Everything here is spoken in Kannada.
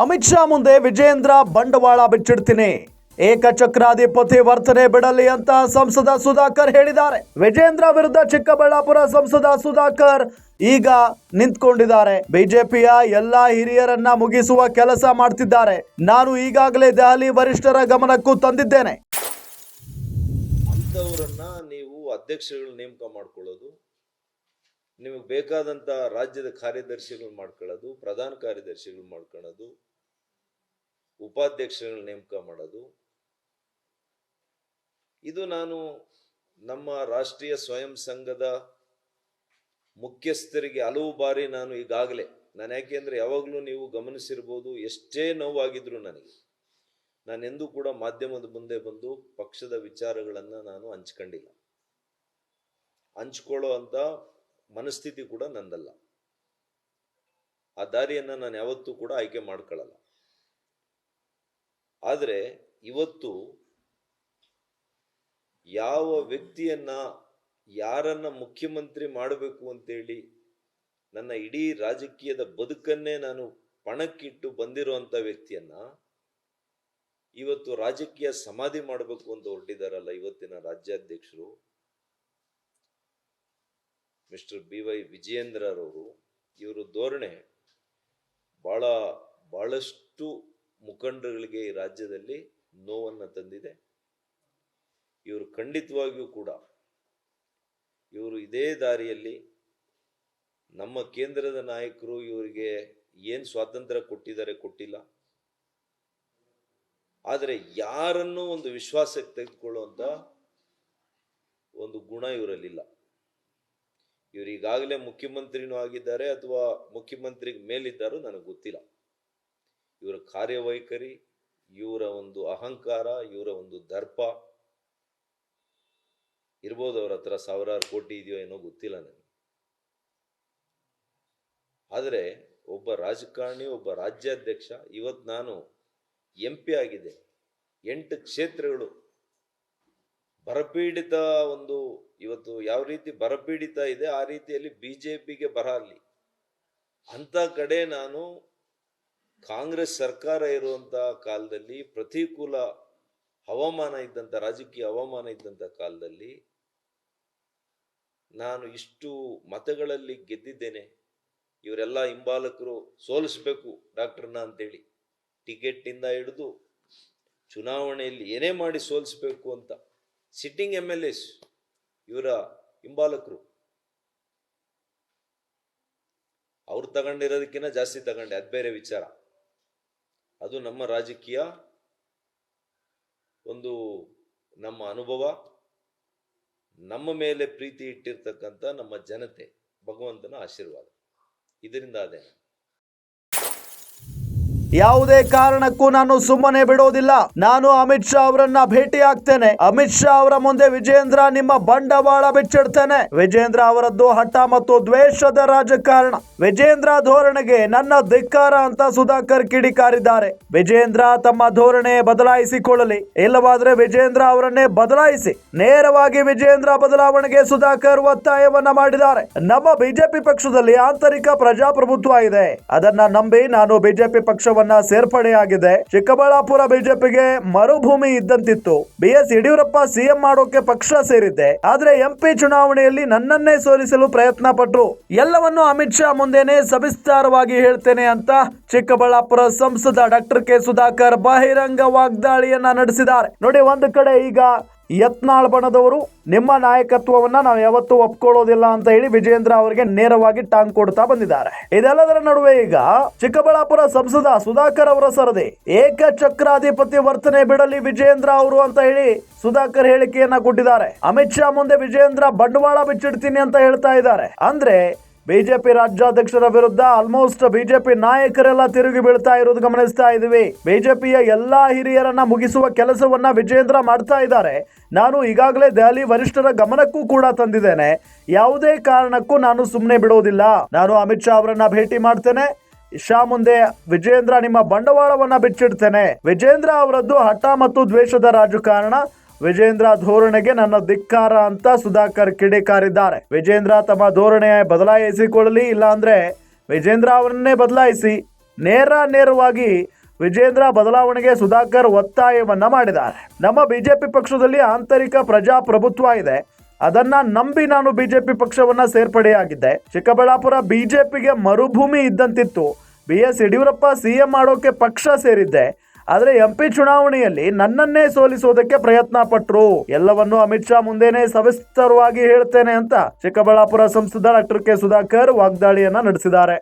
ಅಮಿತ್ ಶಾ ಮುಂದೆ ವಿಜೇಂದ್ರ ಬಂಡವಾಳ ಬಿಚ್ಚಿಡ್ತೀನಿ. ಏಕಚಕ್ರಾಧಿಪತಿ ವರ್ತನೆ ಬಿಡಲಿ ಅಂತ ಸಂಸದ ಸುಧಾಕರ್ ಹೇಳಿದ್ದಾರೆ. ವಿಜೇಂದ್ರ ವಿರುದ್ಧ ಚಿಕ್ಕಬಳ್ಳಾಪುರ ಸಂಸದ ಸುಧಾಕರ್ ಈಗ ನಿಂತ್ಕೊಂಡಿದ್ದಾರೆ. ಬಿಜೆಪಿಯ ಎಲ್ಲಾ ಹಿರಿಯರನ್ನ ಮುಗಿಸುವ ಕೆಲಸ ಮಾಡ್ತಿದ್ದಾರೆ. ನಾನು ಈಗಾಗಲೇ ದೆಹಲಿ ವರಿಷ್ಠರ ಗಮನಕ್ಕೂ ತಂದಿದ್ದೇನೆ. ಅಂತವರನ್ನ ನೀವು ಅಧ್ಯಕ್ಷರುಗಳು ನೇಮಕ ಮಾಡ್ಕೊಳ್ಳೋದು, ನಿಮಗೆ ಬೇಕಾದಂತ ರಾಜ್ಯದ ಕಾರ್ಯದರ್ಶಿಗಳು ಮಾಡ್ಕೊಳ್ಳೋದು, ಪ್ರಧಾನ ಕಾರ್ಯದರ್ಶಿಗಳು ಮಾಡ್ಕೊಳ್ಳೋದು ಉಪಾಧ್ಯಕ್ಷರುಗಳು ನೇಮಕ ಮಾಡೋದು. ಇದು ನಾನು ನಮ್ಮ ರಾಷ್ಟ್ರೀಯ ಸ್ವಯಂ ಸಂಘದ ಮುಖ್ಯಸ್ಥರಿಗೆ ಹಲವು ಬಾರಿ ನಾನು ಈಗಾಗಲೇ, ನಾನು ಯಾಕೆಂದರೆ ಯಾವಾಗಲೂ ನೀವು ಗಮನಿಸಿರ್ಬೋದು ಎಷ್ಟೇ ನೋವಾಗಿದ್ರು ನನಗೆ. ನಾನೆಂದೂ ಕೂಡ ಮಾಧ್ಯಮದ ಮುಂದೆ ಬಂದು ಪಕ್ಷದ ವಿಚಾರಗಳನ್ನು ನಾನು ಹಂಚ್ಕೊಂಡಿಲ್ಲ. ಹಂಚ್ಕೊಳ್ಳೋ ಅಂತ ಮನಸ್ಥಿತಿ ಕೂಡ ನಂದಲ್ಲ. ಆ ದಾರಿಯನ್ನು ನಾನು ಯಾವತ್ತೂ ಕೂಡ ಆಯ್ಕೆ ಮಾಡ್ಕೊಳ್ಳಲ್ಲ. ಆದರೆ ಇವತ್ತು ಯಾವ ವ್ಯಕ್ತಿಯನ್ನ ಯಾರನ್ನ ಮುಖ್ಯಮಂತ್ರಿ ಮಾಡಬೇಕು ಅಂತೇಳಿ ನನ್ನ ಇಡೀ ರಾಜಕೀಯದ ಬದುಕನ್ನೇ ನಾನು ಪಣಕ್ಕಿಟ್ಟು ಬಂದಿರುವಂಥ ವ್ಯಕ್ತಿಯನ್ನ ಇವತ್ತು ರಾಜಕೀಯ ಸಮಾಧಿ ಮಾಡಬೇಕು ಅಂತ ಹೊರಟಿದಾರಲ್ಲ ಇವತ್ತಿನ ರಾಜ್ಯಾಧ್ಯಕ್ಷರು, ಮಿಸ್ಟರ್ ಬಿ ವೈ ವಿಜಯೇಂದ್ರರವರು. ಇವರು ಧೋರಣೆ ಬಹಳ ಬಹಳಷ್ಟು ಮುಖಂಡರುಗಳಿಗೆ ಈ ರಾಜ್ಯದಲ್ಲಿ ನೋವನ್ನು ತಂದಿದೆ. ಇವರು ಖಂಡಿತವಾಗಿಯೂ ಕೂಡ ಇವರು ಇದೇ ದಾರಿಯಲ್ಲಿ ನಮ್ಮ ಕೇಂದ್ರದ ನಾಯಕರು ಇವರಿಗೆ ಏನು ಸ್ವಾತಂತ್ರ್ಯ ಕೊಟ್ಟಿದ್ದಾರೆ ಕೊಟ್ಟಿಲ್ಲ. ಆದರೆ ಯಾರನ್ನು ಒಂದು ವಿಶ್ವಾಸಕ್ಕೆ ತೆಗೆದುಕೊಳ್ಳುವಂಥ ಒಂದು ಗುಣ ಇವರಲ್ಲಿಲ್ಲ. ಇವರು ಈಗಾಗಲೇ ಮುಖ್ಯಮಂತ್ರಿನೂ ಆಗಿದ್ದಾರೆ ಅಥವಾ ಮುಖ್ಯಮಂತ್ರಿಗೆ ಮೇಲಿದ್ದಾರೋ ನನಗೆ ಗೊತ್ತಿಲ್ಲ. ಇವರ ಕಾರ್ಯವೈಖರಿ, ಇವರ ಒಂದು ಅಹಂಕಾರ, ಇವರ ಒಂದು ದರ್ಪ. ಇರ್ಬೋದು ಅವ್ರ ಹತ್ರ ಸಾವಿರಾರು ಕೋಟಿ ಇದೆಯೋ ಏನೋ ಗೊತ್ತಿಲ್ಲ ನನಗೆ. ಆದರೆ ಒಬ್ಬ ರಾಜಕಾರಣಿ, ಒಬ್ಬ ರಾಜ್ಯಾಧ್ಯಕ್ಷ ಇವತ್ತು ನಾನು ಎಂ ಪಿ ಆಗಿದೆ. ಎಂಟು ಕ್ಷೇತ್ರಗಳು. ಬರಪೀಡಿತ ಒಂದು ಇವತ್ತು ಯಾವ ರೀತಿ ಬರಪೀಡಿತ ಇದೆ, ಆ ರೀತಿಯಲ್ಲಿ ಬಿ ಜೆ ಪಿಗೆ ಬರ ಅಂಥ ಕಡೆ ನಾನು ಕಾಂಗ್ರೆಸ್ ಸರ್ಕಾರ ಇರುವಂಥ ಕಾಲದಲ್ಲಿ ಪ್ರತಿಕೂಲ ಹವಾಮಾನ ಇದ್ದಂಥ ರಾಜಕೀಯ ಹವಾಮಾನ ಇದ್ದಂಥ ಕಾಲದಲ್ಲಿ ನಾನು ಇಷ್ಟು ಮತಗಳಲ್ಲಿ ಗೆದ್ದಿದ್ದೇನೆ. ಇವರೆಲ್ಲ ಹಿಂಬಾಲಕರು ಸೋಲಿಸ್ಬೇಕು ಡಾಕ್ಟರ್ನ ಅಂತೇಳಿ. ಟಿಕೆಟ್ಟಿಂದ ಹಿಡಿದು ಚುನಾವಣೆಯಲ್ಲಿ ಏನೇ ಮಾಡಿ ಸೋಲಿಸ್ಬೇಕು ಅಂತ ಸಿಟ್ಟಿಂಗ್ ಎಂ ಎಲ್ ಎಸ್ ಇವರ ಹಿಂಬಾಲಕರು. ಅವ್ರು ತಗೊಂಡಿರೋದಕ್ಕಿಂತ ಜಾಸ್ತಿ ತಗೊಂಡೆ, ಅದು ಬೇರೆ ವಿಚಾರ. ಅದು ನಮ್ಮ ರಾಜಕೀಯ ಒಂದು ನಮ್ಮ ಅನುಭವ, ನಮ್ಮ ಮೇಲೆ ಪ್ರೀತಿ ಇಟ್ಟಿರ್ತಕ್ಕಂಥ ನಮ್ಮ ಜನತೆ ಭಗವಂತನ ಆಶೀರ್ವಾದ. ಇದರಿಂದ ಅದೇ ಯಾವುದೇ ಕಾರಣಕ್ಕೂ ನಾನು ಸುಮ್ಮನೆ ಬಿಡೋದಿಲ್ಲ. ನಾನು ಅಮಿತ್ ಶಾ ಅವರನ್ನ ಭೇಟಿ ಆಗ್ತೇನೆ ಅಮಿತ್ ಶಾ ಅವರ ಮುಂದೆ ವಿಜೇಂದ್ರ ನಿಮ್ಮ ಬಂಡವಾಳ ಬಿಚ್ಚಿಡ್ತೇನೆ. ವಿಜೇಂದ್ರ ಅವರದ್ದು ಹಠ ಮತ್ತು ದ್ವೇಷದ ರಾಜಕಾರಣ. ವಿಜೇಂದ್ರ ಧೋರಣೆಗೆ ನನ್ನ ಧಿಕ್ಕಾರ ಅಂತ ಸುಧಾಕರ್ ಕಿಡಿಕಾರಿದ್ದಾರೆ. ವಿಜೇಂದ್ರ ತಮ್ಮ ಧೋರಣೆ ಬದಲಾಯಿಸಿಕೊಳ್ಳಲಿ. ಇಲ್ಲವಾದ್ರೆ ವಿಜೇಂದ್ರ ಅವರನ್ನೇ ಬದಲಾಯಿಸಿ. ನೇರವಾಗಿ ವಿಜೇಂದ್ರ ಬದಲಾವಣೆಗೆ ಸುಧಾಕರ್ ಒತ್ತಾಯವನ್ನ ಮಾಡಿದ್ದಾರೆ. ನಮ್ಮ ಬಿಜೆಪಿ ಪಕ್ಷದಲ್ಲಿ ಆಂತರಿಕ ಪ್ರಜಾಪ್ರಭುತ್ವ ಇದೆ. ಅದನ್ನ ನಂಬಿ ನಾನು ಬಿಜೆಪಿ ಪಕ್ಷವನ್ನ ಸೇರ್ಪಡೆಯಾಗಿದೆ. ಚಿಕ್ಕಬಳ್ಳಾಪುರ ಬಿಜೆಪಿಗೆ ಮರುಭೂಮಿ ಇದ್ದಂತಿತ್ತು. ಬಿ ಎಸ್ ಯಡಿಯೂರಪ್ಪ ಸಿಎಂ ಮಾಡೋಕೆ ಪಕ್ಷ ಸೇರಿದ್ದೆ. ಆದ್ರೆ ಎಂಪಿ ಚುನಾವಣೆಯಲ್ಲಿ ನನ್ನನ್ನೇ ಸೋಲಿಸಲು ಪ್ರಯತ್ನ ಪಟ್ರು ಎಲ್ಲವನ್ನು ಅಮಿತ್ ಶಾ ಮುಂದೆನೆ ಸವಿಸ್ತಾರವಾಗಿ ಹೇಳ್ತೇನೆ ಅಂತ ಚಿಕ್ಕಬಳ್ಳಾಪುರ ಸಂಸದ ಡಾಕ್ಟರ್ ಕೆ ಸುಧಾಕರ್ ಬಹಿರಂಗ ವಾಗ್ದಾಳಿಯನ್ನ ನಡೆಸಿದ್ದಾರೆ. ನೋಡಿ, ಒಂದು ಕಡೆ ಈಗ ಯತ್ನಾಳ್ ಬಣದವರು ನಿಮ್ಮ ನಾಯಕತ್ವವನ್ನ ನಾವು ಯಾವತ್ತೂ ಒಪ್ಕೊಳ್ಳೋದಿಲ್ಲ ಅಂತ ಹೇಳಿ ವಿಜಯೇಂದ್ರ ಅವರಿಗೆ ನೇರವಾಗಿ ಟಾಂಗ್ ಕೊಡ್ತಾ ಬಂದಿದ್ದಾರೆ. ಇದೆಲ್ಲದರ ನಡುವೆ ಈಗ ಚಿಕ್ಕಬಳ್ಳಾಪುರ ಸಂಸದ ಸುಧಾಕರ್ ಅವರ ಸರದಿ ಏಕಚಕ್ರಾಧಿಪತಿ ವರ್ತನೆ ಬಿಡಲಿ ವಿಜಯೇಂದ್ರ ಅವರು ಅಂತ ಹೇಳಿ ಸುಧಾಕರ್ ಹೇಳಿಕೆಯನ್ನ ಕೊಟ್ಟಿದ್ದಾರೆ. ಅಮಿತ್ ಶಾ ಮುಂದೆ ವಿಜಯೇಂದ್ರ ಬಂಡವಾಳ ಬಿಚ್ಚಿಡ್ತೀನಿ ಅಂತ ಹೇಳ್ತಾ ಇದ್ದಾರೆ. ಅಂದ್ರೆ ಬಿಜೆಪಿ ರಾಜ್ಯಾಧ್ಯಕ್ಷರ ವಿರುದ್ಧ ಆಲ್ಮೋಸ್ಟ್ ಬಿಜೆಪಿ ನಾಯಕರೆಲ್ಲ ತಿರುಗಿ ಬೀಳ್ತಾ ಇರೋದು ಗಮನಿಸ್ತಾ ಇದೀವಿ ಬಿಜೆಪಿಯ ಎಲ್ಲಾ ಹಿರಿಯರನ್ನ ಮುಗಿಸುವ ಕೆಲಸವನ್ನ ವಿಜೇಂದ್ರ ಮಾಡ್ತಾ ಇದ್ದಾರೆ. ನಾನು ಈಗಾಗಲೇ ದೆಹಲಿ ವರಿಷ್ಠರ ಗಮನಕ್ಕೂ ಕೂಡ ತಂದಿದ್ದೇನೆ. ಯಾವುದೇ ಕಾರಣಕ್ಕೂ ನಾನು ಸುಮ್ಮನೆ ಬಿಡೋದಿಲ್ಲ. ನಾನು ಅಮಿತ್ ಶಾ ಅವರನ್ನ ಭೇಟಿ ಮಾಡ್ತೇನೆ. ಶಾ ಮುಂದೆ ವಿಜೇಂದ್ರ ನಿಮ್ಮ ಬಂಡವಾಳವನ್ನ ಬಿಚ್ಚಿಡ್ತೇನೆ. ವಿಜೇಂದ್ರ ಅವರದ್ದು ಹಠ ಮತ್ತು ದ್ವೇಷದ ರಾಜಕಾರಣ. ವಿಜೇಂದ್ರ ಧೋರಣೆಗೆ ನನ್ನ ಧಿಕ್ಕಾರ ಅಂತ ಸುಧಾಕರ್ ಕಿಡಿಕಾರಿದ್ದಾರೆ. ವಿಜೇಂದ್ರ ತಮ್ಮ ಧೋರಣೆ ಬದಲಾಯಿಸಿಕೊಳ್ಳಲಿ ಇಲ್ಲ ಅಂದ್ರೆ ವಿಜೇಂದ್ರ ಅವರನ್ನೇ ಬದಲಾಯಿಸಿ ನೇರ ನೇರವಾಗಿ ವಿಜೇಂದ್ರ ಬದಲಾವಣೆಗೆ ಸುಧಾಕರ್ ಒತ್ತಾಯವನ್ನ ಮಾಡಿದ್ದಾರೆ. ನಮ್ಮ ಬಿಜೆಪಿ ಪಕ್ಷದಲ್ಲಿ ಆಂತರಿಕ ಪ್ರಜಾಪ್ರಭುತ್ವ ಇದೆ. ಅದನ್ನ ನಂಬಿ ನಾನು ಬಿಜೆಪಿ ಪಕ್ಷವನ್ನ ಸೇರ್ಪಡೆಯಾಗಿದ್ದೆ. ಚಿಕ್ಕಬಳ್ಳಾಪುರ ಬಿಜೆಪಿಗೆ ಮರುಭೂಮಿ ಇದ್ದಂತಿತ್ತು. ಬಿ ಎಸ್ ಯಡಿಯೂರಪ್ಪ ಸಿಎಂ ಮಾಡೋಕೆ ಪಕ್ಷ ಸೇರಿದ್ದೆ. ಆದರೆ ಎಂಪಿ ಚುನಾವಣೆಯಲ್ಲಿ ನನ್ನನ್ನೇ ಸೋಲಿಸೋದಕ್ಕೆ ಪ್ರಯತ್ನ ಪಟ್ರು. ಎಲ್ಲವನ್ನು ಅಮಿತ್ ಶಾ ಮುಂದೆನೆ ಸವಿಸ್ತರವಾಗಿ ಹೇಳ್ತೇನೆ ಅಂತ ಚಿಕ್ಕಬಳ್ಳಾಪುರ ಸಂಸದ ಡಾಕ್ಟರ್ ಕೆ ಸುಧಾಕರ್ ವಾಗ್ದಾಳಿಯನ್ನ ನಡೆಸಿದ್ದಾರೆ.